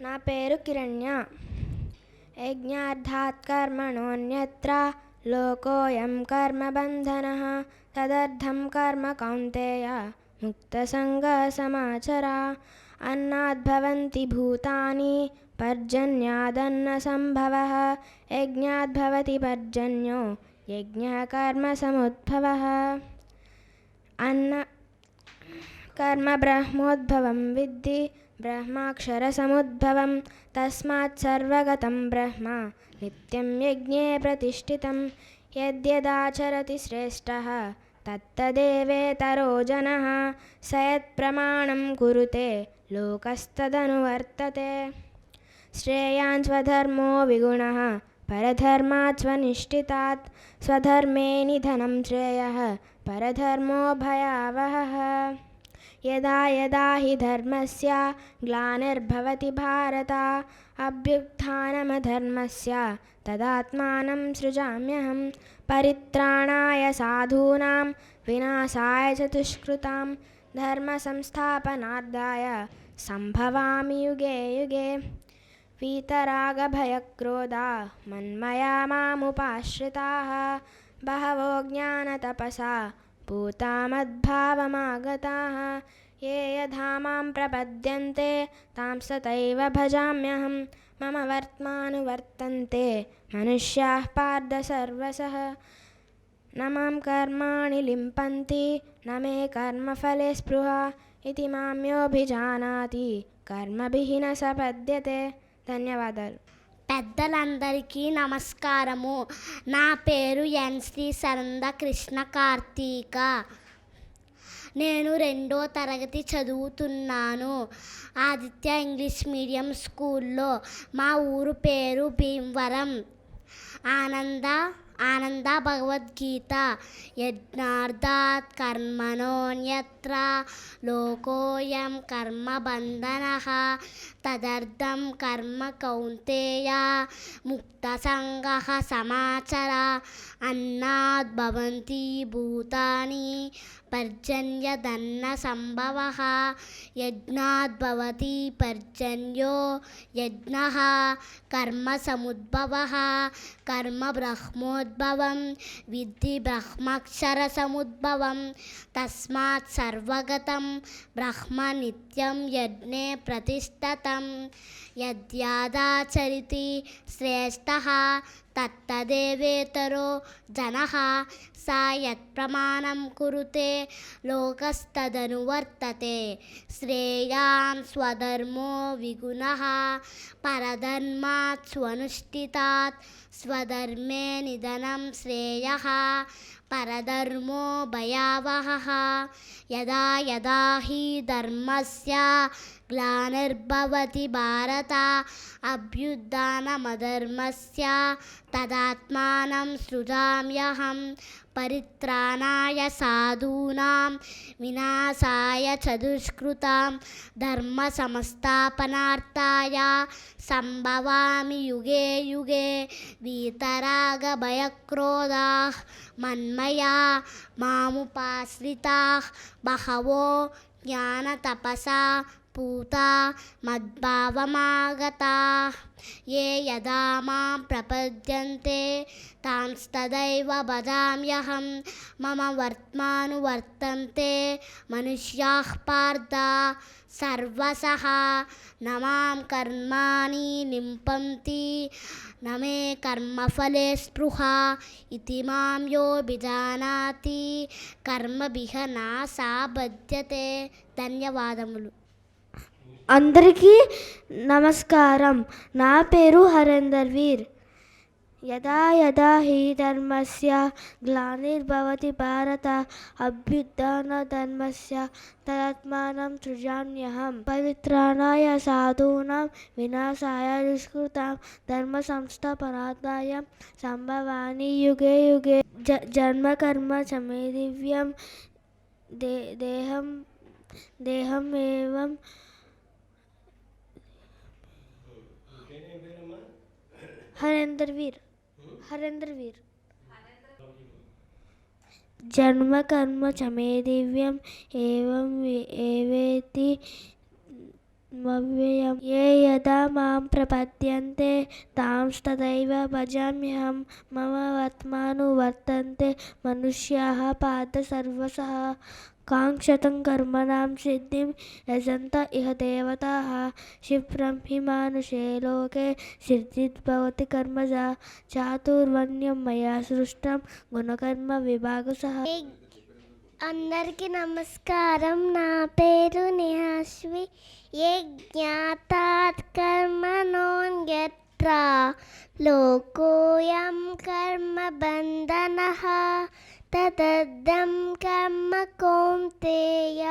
నా పేరు కిరణ్య యజ్ఞార్థాత్ కర్మణోన్యత్ర లోకోయం కర్మబంధన తదర్థం కర్మ కౌంతేయ ముక్తసంగ సమాచర అన్నాద్భవంతి భూతాని పర్జన్యాదన్న సంభవ యజ్ఞాద్భవతి పర్జన్యో యజ్ఞ కర్మ సముద్భవ అన్న కర్మ బ్రహ్మోద్భవం విద్ధి ब्रह्माक्षरसमुद्भवं तस्मात् सर्वगतं ब्रह्म, नित्यं यज्ञे प्रतिष्ठितं, यद्यदाचरति श्रेष्ठः, तत्तदेवेतरो जनः, स यत्प्रमाणं कुरुते, लोकस्तदनुवर्तते। श्रेयान् स्वधर्मो विगुणः, परधर्मात् स्वनिष्ठितात्, स्वधर्मे निधनं श्रेयः, परधर्मो भयावहः। यदा यदा हि धर्मस्य ग्लानिर्भवति भारत, अभ्युत्थानमधर्मस्य तदात्मानं सृजाम्यहं परित्राणाय साधूनां विनाशाय च दुष्कृतां धर्मसंस्थापनार्थाय सम्भवामि युगे युगे। वीतरागभयक्रोधा मन्मया मामुपाश्रिताः, बहवो ज्ञानतपसा भूतामद्भावमागताः, ये यथा माँ प्रपद्यन्ते, तां सतैव भजाम्यहं, मम वर्त्मानुवर्तन्ते, मनुष्याः पार्थ सर्वसः न माँ कर्माणि लिम्पन्ति, न मे कर्मफले स्पृहा, इति माँ योऽभिजानाति कर्मभिः न सपद्यते धन्यवादः పెద్దలందరికీ నమస్కారము. నా పేరు ఎన్. శ్రీ. సరంద కృష్ణ కార్తీక. నేను రెండో తరగతి చదువుతున్నాను. ఆదిత్య ఇంగ్లీష్ మీడియం స్కూల్లో. మా ఊరు పేరు భీమవరం. ఆనంద ఆనంద భగవద్గీత యజ్ఞార్థాత్ కర్మణోన్యత్ర లోకోయం కర్మ బంధన తదర్థం కర్మ కౌంతేయ ముక్త సంగ సమాచర అన్నాద్ భవంతి భూతాని पर्जन्यदन्नसम्भवः। यज्ञाद्भवति पर्जन्यो, यज्ञः कर्मसमुद्भवः। कर्म ब्रह्मोद्भव, विद्धि ब्रह्माक्षरसमुद्भवं। तस्मात् सर्वगतं ब्रह्म नित्यं यज्ञे प्रतिष्ठतं यद्यादाचरिति श्रेष्ठः, तत्तदेवेतरो जनः। सा यत्प्रमाणं कुरुते लोकस्तदनुवर्तते श्रेयान् स्वधर्मो विगुणः, परधर्मात् स्वनुष्ठितात्। स्वधर्मे निधनं श्रेयः, परधर्मो भयावहः। यदा यदा हि धर्मस्य గ్లానిర్భవతి భారత అభ్యుద్ధానమధర్మస్య తదాత్మానం సృజామ్యహం పరిత్రాణాయ సాధూనాం వినాశాయ చదుష్కృతాం ధర్మ సంస్థాపనార్థాయ సంభవామి యుగే యుగే వీతరాగ భయక్రోధా మన్మయా మాముపాశ్రితా బహవో జ్ఞానతపసా పూతా మద్భావమాగతా ఏ యదా మాం ప్రపద్యంతే తాంస్తదైవ భజామ్యహం మమ వర్త్మానువర్తంతే మనుష్యాः పార్థ సర్వసః నమాం కర్మాణి నింపంతి నమే మే కర్మఫలే స్పృహ ఇది మాం యో యోభిజానాతి కర్మభిః నా సాబధ్యతే ధన్యవాదములు అందరికీ నమస్కారం నా పేరు హరేందర్ వీర్ యదా యదా హి ధర్మస్య గ్లానిర్భవతి భారత అభ్యుత్థాన ధర్మస్య తదాత్మానం సృజామ్యహం పవిత్రాణాయ సాధూనాం వినాశాయ దుష్కృతాం ధర్మ సంస్థాపనార్థాయ సంభవాని యుగే యుగే జ జన్మ కర్మ చమే దివ్యం దే దేహం దేహం ఏవం हरेंद्र वीर हरेंद्र वीर जन्म कर्म च मे दिव्यम एवं वे- एवेति मव्ययम् ये यदा मां प्रपद्यन्ते तांस्तदैव भजाम्यहं मम वर्त्मानुवर्तन्ते मनुष्याः पार्थ सर्वशः काङ्क्षतं कर्मणां सिद्धिं यजन्त इह देवताः क्षिप्रं हि मानुषे लोके सिद्धिर्भवति कर्मजा चातुर्वर्ण्यं मया सृष्टं गुणकर्मविभागसः అందరికీ నమస్కారం నా పేరు నిహాశ్వి ఏ జ్ఞాతాత్ కర్మణోన్యత్ర లోకోయం కర్మ బంధన तदम कर्म कौन्तेय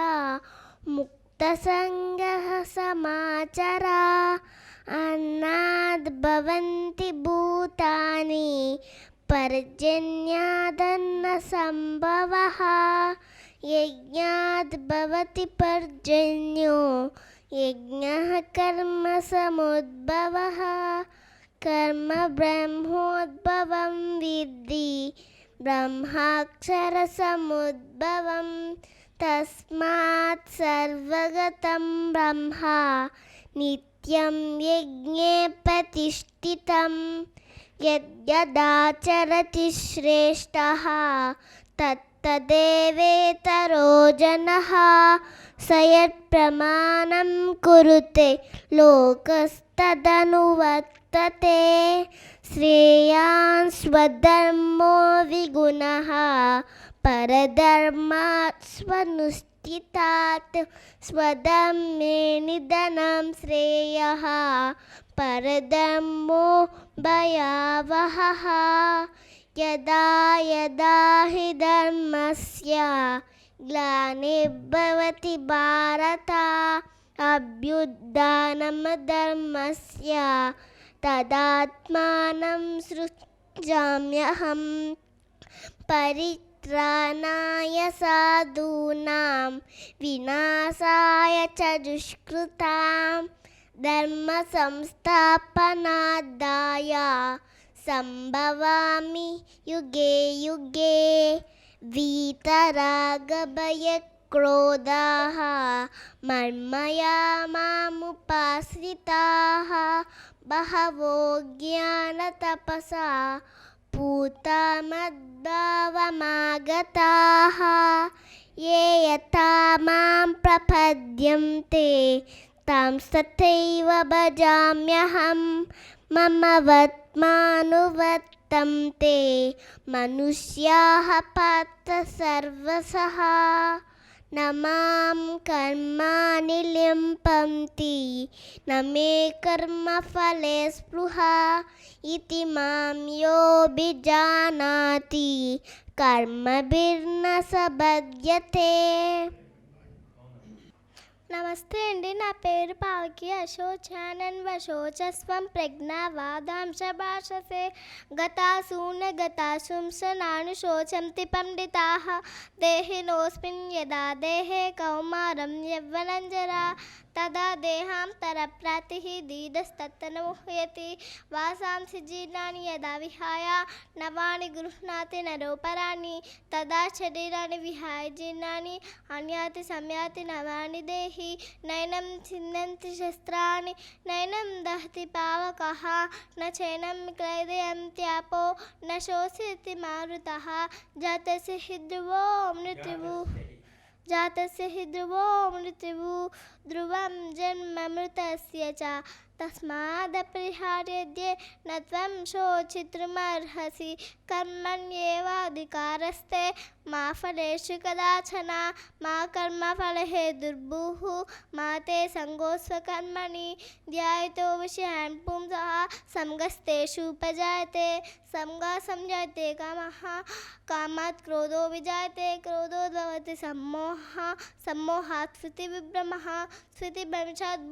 मुक्तसङ्गः समाचर अन्नाद्भवन्ति भूतानि पर्जन्यादन्न सम्भवः यज्ञाद्भवति पर्जन्यो, यज्ञः कर्मसमुद्भवः कर्म ब्रह्मोद्भवं विद्धि ब्रह्माक्षरसमुद्भवं तस्मात् सर्वगतं ब्रह्म नित्यं यज्ञे प्रतिष्ठितम् यद्यदाचरति श्रेष्ठः तत्तदेवेतरो जनः स यत्प्रमाणं कुरुते लोकस्तदनुवर्तते श्रेयान् स्वधर्मो विगुणः परधर्मात् स्वनुष्ठितात् स्वधर्मे निधनं श्रेयः परधर्मो भयावहः यदा यदा हि धर्मस्य ग्लानिर्भवति भारत अभ्युत्थानमधर्मस्य तदात्मानं सृजाम्यहं परित्राणाय साधूनां विनाशाय च दुष्कृतां धर्मसंस्थापनादाय सम्भवामि युगे युगे वीतरागभयक्रोधाः मर्मया मामुपाश्रिताः बहवो ज्ञानतपसा पूता मद्भावमागताः ये यथा मां प्रपद्यन्ते तां तथैव भजाम्यहं मम वर्त्मानुवर्तन्ते मनुष्याः पार्थ सर्वशः न माँ कर्माणि लिम्पन्ति। न मे कर्मफले स्पृहा इति माँ योऽभिजानाति। कर्मभिर्न स बध्यते। నమస్తే అండి. నా పేరు పావకి అశోచానన్ వశోచస్వం ప్రజ్ఞా వాదాంశ భాషసే. గతాసూన గతాశుంస నాను శోచంతి పండితాః. దేహినోస్మిన్ యదా దేహే కౌమారం యవ్వనంజరా. తదా దేహాంతరప్రాతిः దీదస్తత్తన ముహ్యతి వాసాంసి జీర్ణాని యదా విహాయ నవాని గృహ్ణాతి నరోపరాణి తదా శరీరాన్ని విహాయ జీర్ణాని అన్యాతి సంయాతి నవాని దేహి నైనం చిందంతి శస్త్రాన్ని నైనం దహతి పావకः न चैनं क्लेदयन्त्यापो न शोषयति मारुतः जातस्य हि ध्रुवो मृत्युः जातस्य हि ध्रुवो मृत्युः ध्रुवं जन्ममृतस्य च। तस्मादपरिहार्यद्ये न त्वं शोचितुमर्हसि। कर्मण्येवाधिकारस्ते मा फलेषु कदाचन। मा कर्मफलहे दुर्बुः। मा ते सङ्गोस्वकर्मणि ध्यायतो विषयान् पुंसः। सङ्गस्तेषु उपजायते। सङ्गः संजायते कामः। कामात् क्रोधो विजायते। क्रोधोद्भवति सम्मोहः। सम्मोहात् स्मृतिविभ्रमः। स्मृतिभ्रंशात्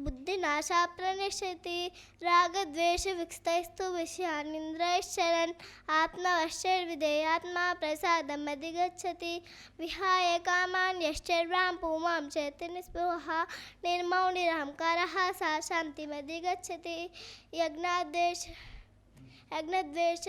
बुद्धिनाशः प्रणश्यति। रागद्वेषविकस्तैस्तु विषयानिन्द्रैश्चरन्, आत्मवश्चैर्विधेयात्मा प्रसादम् अधिगच्छति। विहाय कामान् यश्चर्वां पुमां चेति निःस्पृहः निर्मौनिरहङ्कारः सा शान्तिमधिगच्छति। यज्ञाद्वेष यज्ञद्वेष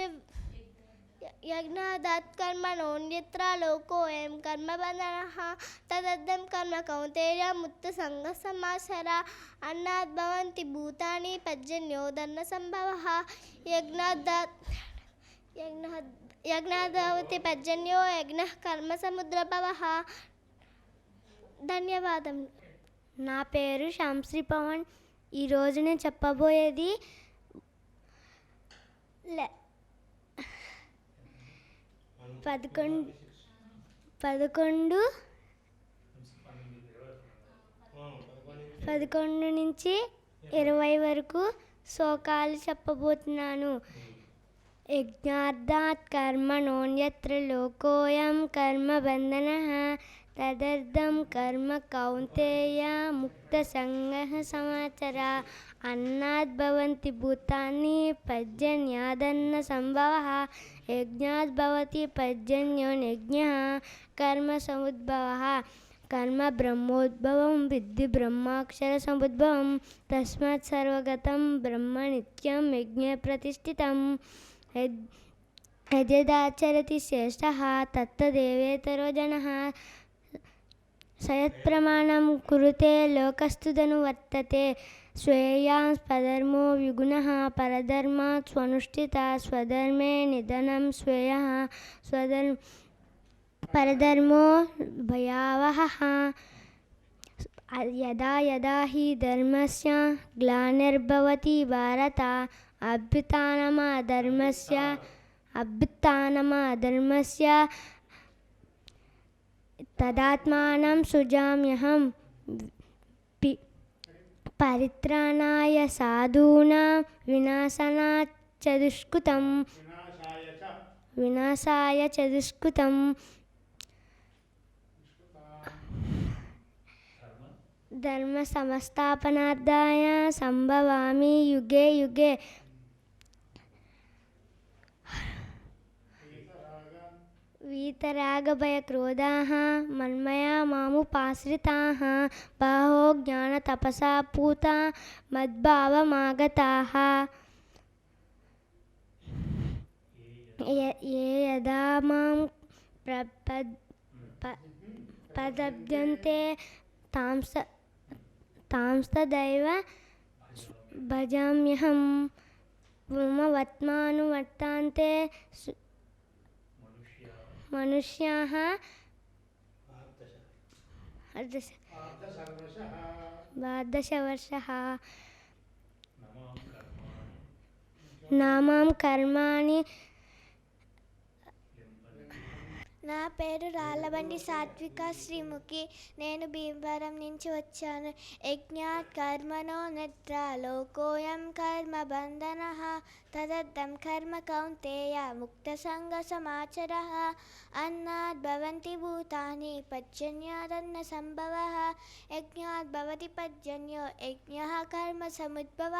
యజ్ఞాదాత్ కర్మణోన్యత్ర లోకోయం కర్మబంధనః తదర్థం కర్మ కౌంతేయ ముక్త సంగ సమాసర అన్నాద్ భవంతి భూతాని పర్జన్యోదన్న సంభవः యజ్ఞాదాత్ యజ్ఞాద్ యజ్ఞాదావతి పర్జన్యో యజ్ఞ కర్మ సముద్రభవः ధన్యవాదం. నా పేరు శాంశ్రీ పవన్. ఈరోజు నేను చెప్పబోయేది లె- పదకొండు పదకొండు పదకొండు నుంచి ఇరవై వరకు శ్లోకాలు చెప్పబోతున్నాను. యజ్ఞార్థాత్ కర్మణోన్యత్ర లోకోయం కర్మ బంధన తదర్థం కర్మ కౌంతేయ ముక్త సంగ సమాచార. అన్నాద్భవంతి భూతాన్ని పర్జన్యాదన్న సంభవ यज्ञावती पर्जन्यो यज्ञ कर्म समुद्भव। कर्म ब्रह्मोद्भव विद्धि ब्रह्माक्षर समुद्भव। तस्मागत ब्रह्म निज्ञ यज्ञे प्रतिष्ठितं यद्यदाचरति श्रेष्ठ। तत्तदेवेतरो जनः। स कुरुते लोकस्तुदनुवर्तते स्वेयां स्वधर्मो विगुणः परधर्मात् स्वनुष्ठिता स्वधर्मे निधन स्वेय स्वधर्म परधर्मो भयावह यदा यदा हि धर्म से ग्लार्भवती भारत धर्म से तत्म सृजाम्यहम् పరిత్రాణాయ సాధూనా వినాశనాత్ చదుష్కృతం వినాశాయ చదుష్కృతం ధర్మ సంస్థాపనార్థాయ సంభవామి యుగే యుగే वीतरागभयक्रोधाः मन्मया मामुपाश्रिताः बहवो ज्ञानतपसा पूता मद्भावमागताः ये ये यदा मां प्रपद् प- प्रपद्यन्ते तांस तांस्तदैव भजाम्यहं मम वर्त्मानुवर्तान्ते మనుష్యాः ద్వాదశవర్షः నామాం కర్మాణి నా పేరు రాళ్ళబండి సాత్విక శ్రీముఖి. నేను భీమవరం నుంచి వచ్చాను. యజ్ఞాత్ కర్మనో నిద్ర లోకోయం కర్మ బంధన. తదర్థం కర్మ కౌంతేయ ముక్త సంగ సమాచర. అన్నాద్ భవంతి భూతాని పర్జన్యాదన్న సంభవ. యజ్ఞాత్ భవతి పర్జన్యో యజ్ఞ కర్మ సముద్భవ.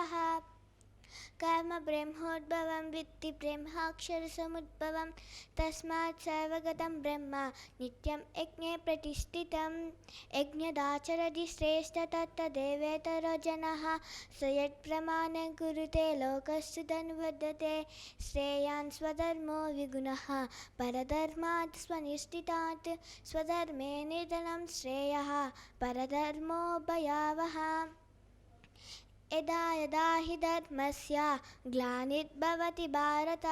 कर्म ब्रह्मोद्भवं, वित्ति ब्रह्माक्षरसमुद्भवं तस्मात् सर्वगतं ब्रह्म नित्यं यज्ञे प्रतिष्ठितं। यज्ञदाचरति श्रेष्ठ तत्तदेवेतरो जनः स यत्प्रमाणं कुरुते, लोकस्तु धनुवर्धते श्रेयान् स्वधर्मो विगुणः स्वधर्मे निधनं श्रेयः, परधर्मो भयावः। यदा यदा हि धर्मस्य ग्लानिर्भवति भारत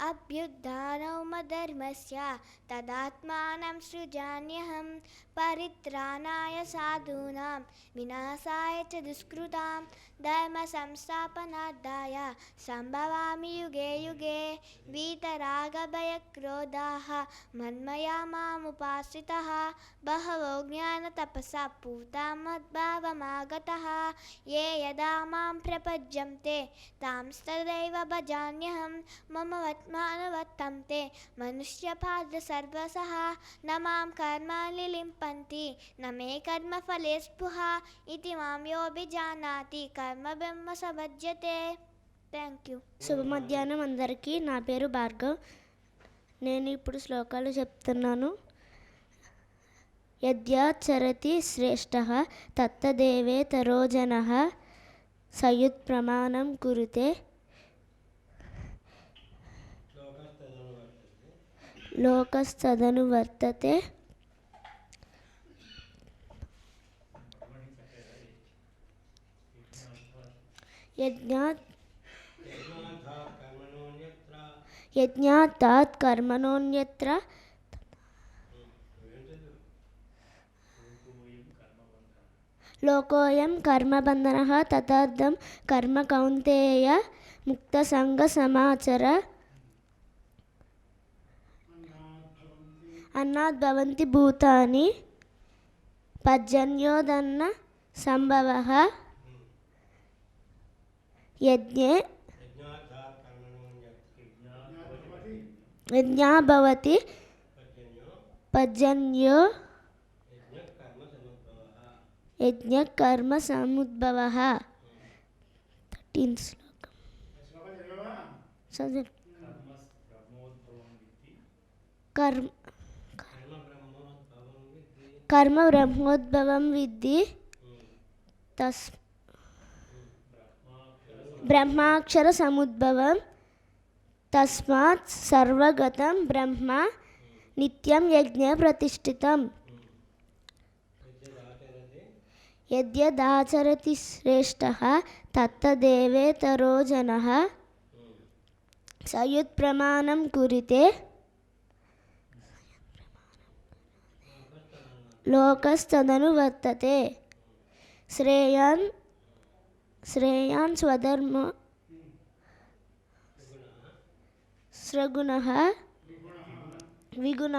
अभ्युत्थानमधर्मस्य तदात्मानं सृजान्यहं परित्राणाय साधूनां, विनाशाय च दुष्कृतां धर्मसंस्थापनार्थाय सम्भवामि युगे युगे वीतरागभयक्रोधाः, मन्मया मामुपाश्रितः बहवो ज्ञानतपसा पूता मद्भावमागतः, ये यदा माँ प्रपद्यन्ते तांस्तदैव भजान्यहं, मम वर्त्मानुवर्तन्ते मनुष्यपाद सर्वसः न मां कर्माणि लिम्पन्ति न मे कर्मफले स्पृहा इति मां योऽभिजानाति कर्म ब्रह्म सभज्यते థ్యాంక్ యూ శుభ మధ్యాహ్నం అందరికీ నా పేరు భార్గవ్ నేను ఇప్పుడు శ్లోకాలు చెప్తున్నాను యద్యాచరతి శ్రేష్ఠ తత్తదేవేతరో జన సయుత్ ప్రమాణం కురుతే లోకస్తదను వర్తతే యజ్ఞాత్ యజ్ఞాత్ కర్మణోన్యత్ర లోకోయం కర్మబంధన తదర్థం కర్మ కౌంతేయ ముక్తసంగ సమాచర అన్నాద్ భవంతి భూతాని పర్జన్యోదన్న సంభవ యజ్ఞే యజ్ఞా భవతి పర్జన్యో యజ్ఞ కర్మ సముద్భవ థర్టీన్ శ్లోకం. కర్మ కర్మ బ్రహ్మోద్భవం విద్ది తస్ బ్రహ్మాక్షర సముద్భవం తస్మాత్ సర్వగతం బ్రహ్మ నిత్యం యజ్ఞ ప్రతిష్ఠితం యద్యదాచరతి శ్రేష్ఠ తత్తదేవేతరో జన సయుత్ప్రమాణం కురితే లోకస్తదను వర్తతే. శ్రేయాన్ శ్రేయాన్ స్వధర్మ స్రగుణ విగుణ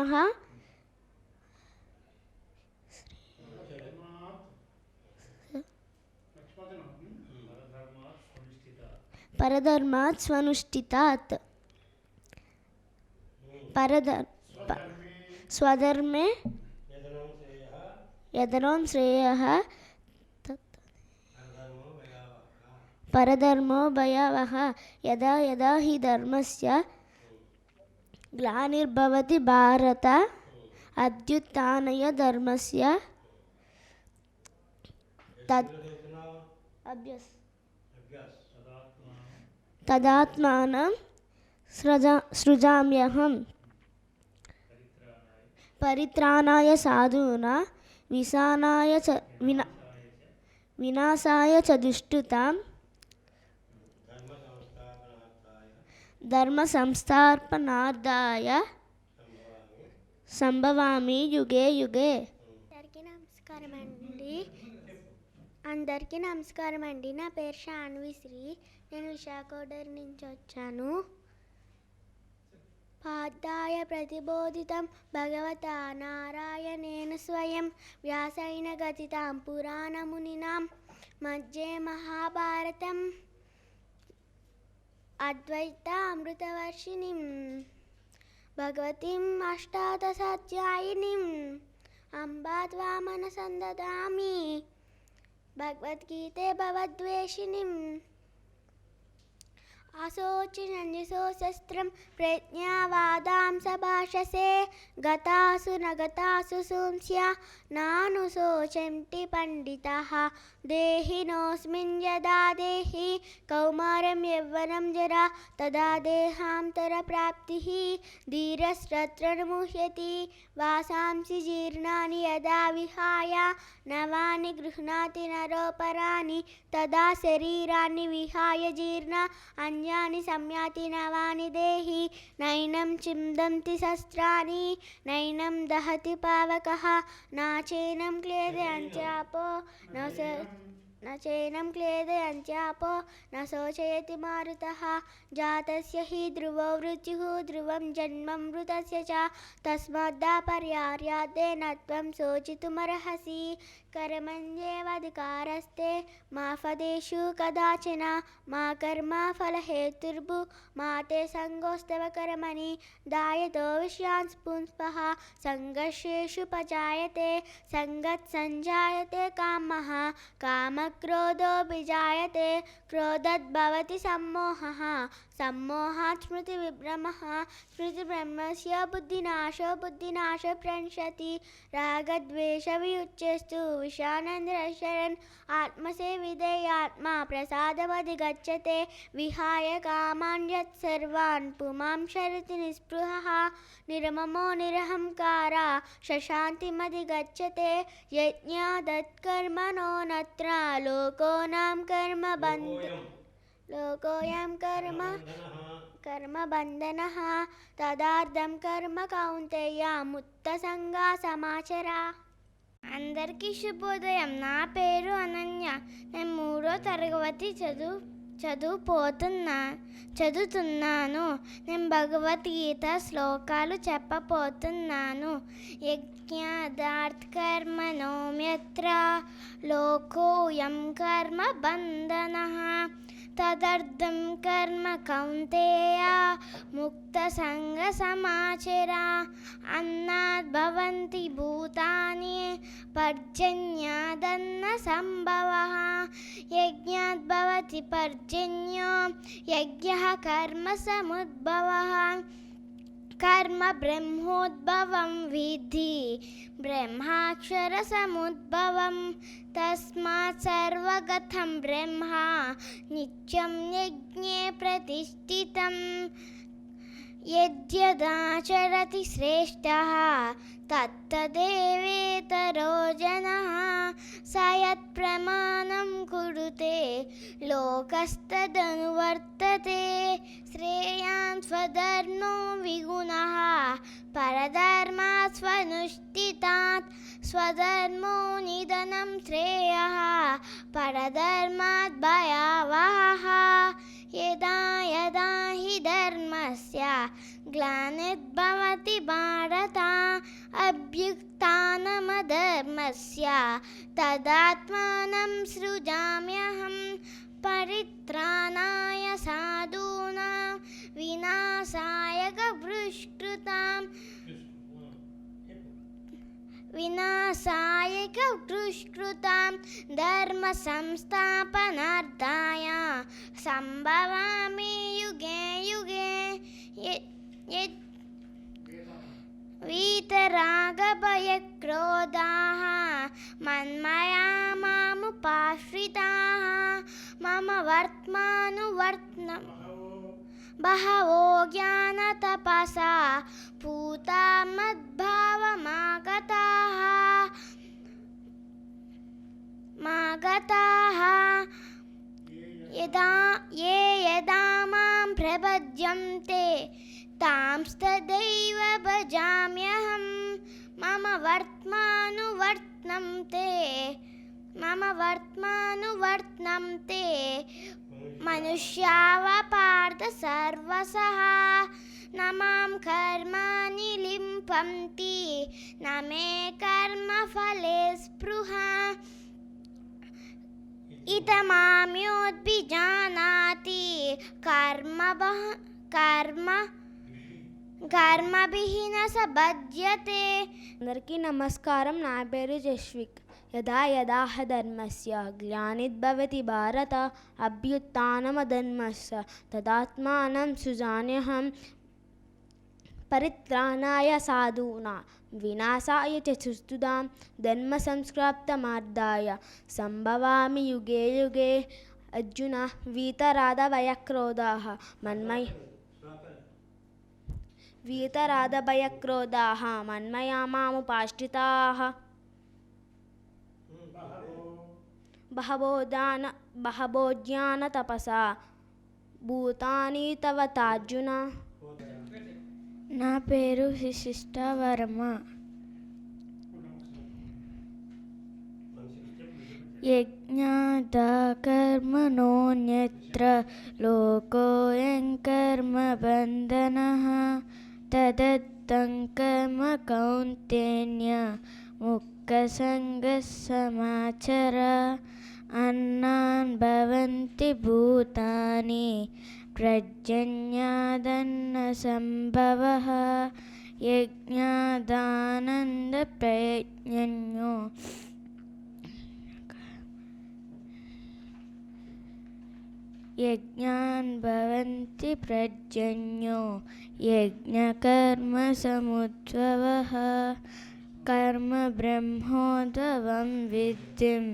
పరధర్మాత్ స్వనుష్ఠితాత్. పరధర్ స్వధర్మే यदरों श्रेय परधर्मो भयावः, यदा यदा हि धर्म से ग्लार्भवती भारत अद्युत्थन धर्म से तदात्म तदात्मानं सृजा, सृजाम्यहं। परित्राणाय విసానాయ చ వినా వినాశాయ చ ధర్మ సంస్థాపనార్థాయ సంభవామి యుగే యుగే. అందరికీ నమస్కారం అండి అందరికీ నమస్కారం అండి నా పేరు శాన్వి శ్రీ. నేను విశాఖోడర్ నుంచి వచ్చాను. ఆద్యాయ ప్రతిబోధితం భగవత నారాయణేన స్వయం వ్యాసైన గతితాం పురాణమునినాం మధ్యే మహాభారతం అద్వైత అమృతవర్షిణిం భగవతిం అష్టాదశాధ్యాయినిం అంబా త్వామనసందదామి భగవద్గీతే భవద్వేషిణిం అశోచినన్యసోశస్త్రం ప్రజ్ఞావాదాం సభాషసే. గతాసు నగతాసు సోంస్య. నాను శోచంతి పండిత. देहिनोऽस्मिन् यदा देहि कौमारं यौवनं जरा तदा देहान्तरप्राप्तिः धीरस्तत्र मुह्यति वासांसि जीर्णानि यदा विहाय नवानि गृह्णाति नरोपराणि तदा शरीराणि विहाय जीर्ण अन्यानि संयाति नवानि देहि नैनं चिन्दन्ति शस्त्राणि नैनं दहति पावकः नाचेनं क्लेदयन्त्यापो न स न चैनं क्लेदयन्त्यापो न शोचयति मारुतः जातस्य हि ध्रुवो मृत्युः ध्रुवं जन्म मृतस्य च तस्माद्दापर्यार्यादे न त्वं शोचितुमर्हसि कर्मण्येवाधिकारस्ते मा फलेषु कदाचन मा कर्मफलहेतुर्भु मा ते सङ्गोस्तव कर्मणि दायतो विषयान् पुंस्पः सङ्घर्षेषु पजायते सङ्गत्सञ्जायते कामः कामक्रोधो विजायते क्रोधद्भवति सम्मोहः सम्मोहात् स्मृतिविभ्रमः स्मृतिब्रह्मस्य बुद्धिनाशो बुद्धिनाशो प्रणश्यति रागद्वेषवियुच्यस्तु विषानन्द्रशरन् आत्मसेविदेयात्मा प्रसादवधि गच्छते विहाय कामान् यत्सर्वान् पुमां शरति निःस्पृहः निर्ममो निरहङ्कारा शशान्तिमधिगच्छते यज्ञादत्कर्मणो नत्र लोकोनां कर्मबन्ध లోకోయం కర్మ కర్మ బంధన తదార్థం కర్మ కౌంతేయ ముత్తసంగా సమాచరా అందరికీ శుభోదయం నా పేరు అనన్య నేను మూడో తరగతి చదువు చదువుపోతున్నా చదువుతున్నాను నేను భగవద్గీత శ్లోకాలు చెప్పబోతున్నాను యజ్ఞార్థ కర్మణోమ్యత్ర లోకోయం కర్మ బంధన తదర్థం కర్మ కౌంతేయ ముక్త సంగ సమాచర. అన్నాద్ భూతాని పర్జన్యాదన్న సంభవ. యజ్ఞాద్భవతి పర్జన్యో యజ్ఞ కర్మ సముద్భవ. కర్మ బ్రహ్మోద్భవం విధి బ్రహ్మాక్షర సముద్భవం తస్మాత్ సర్వగతం బ్రహ్మ నిత్యం యజ్ఞే ప్రతిష్ఠితం యద్యదాచరతి శ్రేష్టः తత్తదేవేతరో జనः స యత్ప్రమాణం కురుతే లోకస్తదనువర్తతే శ్రేయాన్ స్వధర్మో విగుణः పరధర్మాత్ స్వనుష్ఠితాత్ స్వధర్మో నిధనం శ్రేయः పరధర్మాత్ భయావహः యదా యదా హి ధర్మస్య धर्मस्य ग्लानिर्भवति भारत अभ्युक्तानमधर्मस्य तदात्मानं सृजाम्यहं परित्राणाय साधूनां विनाशाय गभृष्कृतां विनाशाय गभृष्कृतां धर्मसंस्थापनार्थाय। सम्भवामि युगे युगे वर्त्मानुवर्त्नम् बहवो ज्ञानतपसा पूता मद्भावमागताः मागताः। यदा, ये यदा माँ प्रपद्यन्ते तांस्तदैव भजाम्यहं। मम वर्त्मानुवर्त्नं ते। తే మమ వర్త్మానువర్త్నం తే మనుష్యావ పార్థ సర్వసః న మాం కర్మాణి లింపంతి న మే కర్మఫలే స్పృహ ఇతమామ్యోద్భిజానాతి కర్మ కర్మ కర్మభిన సబధ్యతే అందరికీ నమస్కారం నా పేరు జస్విక్ यदा यदाह धर्मस्य ग्लानिर्भवति भारत अभ्युत्थानमधर्मस्य तदात्मानं सुजान्यहं परित्राणाय साधूना, विनाशाय च सुस्तुतां धर्मसंस्क्राप्तमार्दाय सम्भवामि युगे युगे। अर्जुन वीतराधभयक्रोधाः मन्मय वीतराधभयक्रोधाः मन्मया मामुपाश्रिताः మన్మయా మాముపాశ్రితాः బహవో దాన బహవో జ్ఞానతపసా భూతాని తవ తార్జున. నా పేరు విశిష్ట వర్మ. యజ్ఞాత కర్మణోన్యత్ర లోకోయం కర్మ బంధన తదత్తం కర్మ కౌంతేన్య अन्नान् भवन्ति भूतानि प्रज्ञन्यादन्नसम्भवः यज्ञादानन्दप्रयज्ञो यज्ञान् भवन्ति प्रज्ञो यज्ञकर्मसमुद्भवः कर्म ब्रह्मोद्भवं विद्धिं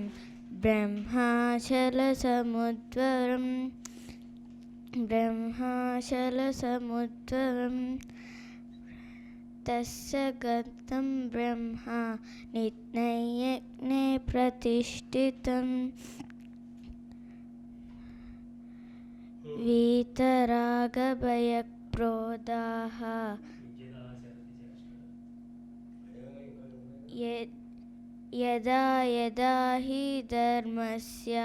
బ్రహ్మాచలసముద్వరం బ్రహ్మాచలసముద్వరం తస్య గతం బ్రహ్మ నిత్నయజ్ఞే ప్రతిష్ఠితం. వీతరాగభయక్రోధాः यत् यदा यदा हि धर्मस्य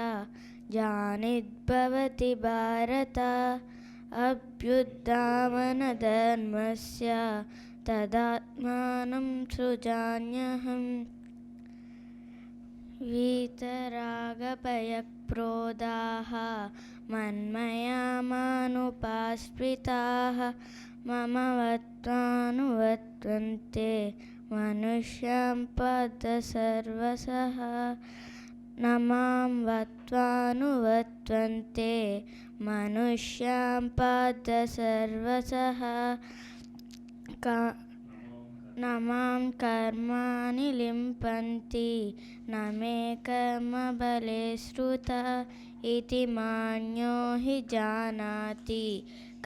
जानिद्भवति भारत अभ्युत्थानधर्मस्य तदात्मानं सृजान्यहम् वीतरागभयक्रोधाः मन्मया मानुपास्पृताः मम वत्त्वानुवर्तन्ते मनुष्यं पद सर्वसः न मां वत्त्वानुवर्तन्ते मनुष्यां पद सर्वसः का न मां कर्माणि लिम्पन्ति न मे कर्मबले श्रुता इति मान्यो हि जानाति।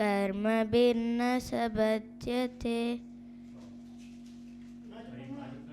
कर्मभिर्न स बध्यते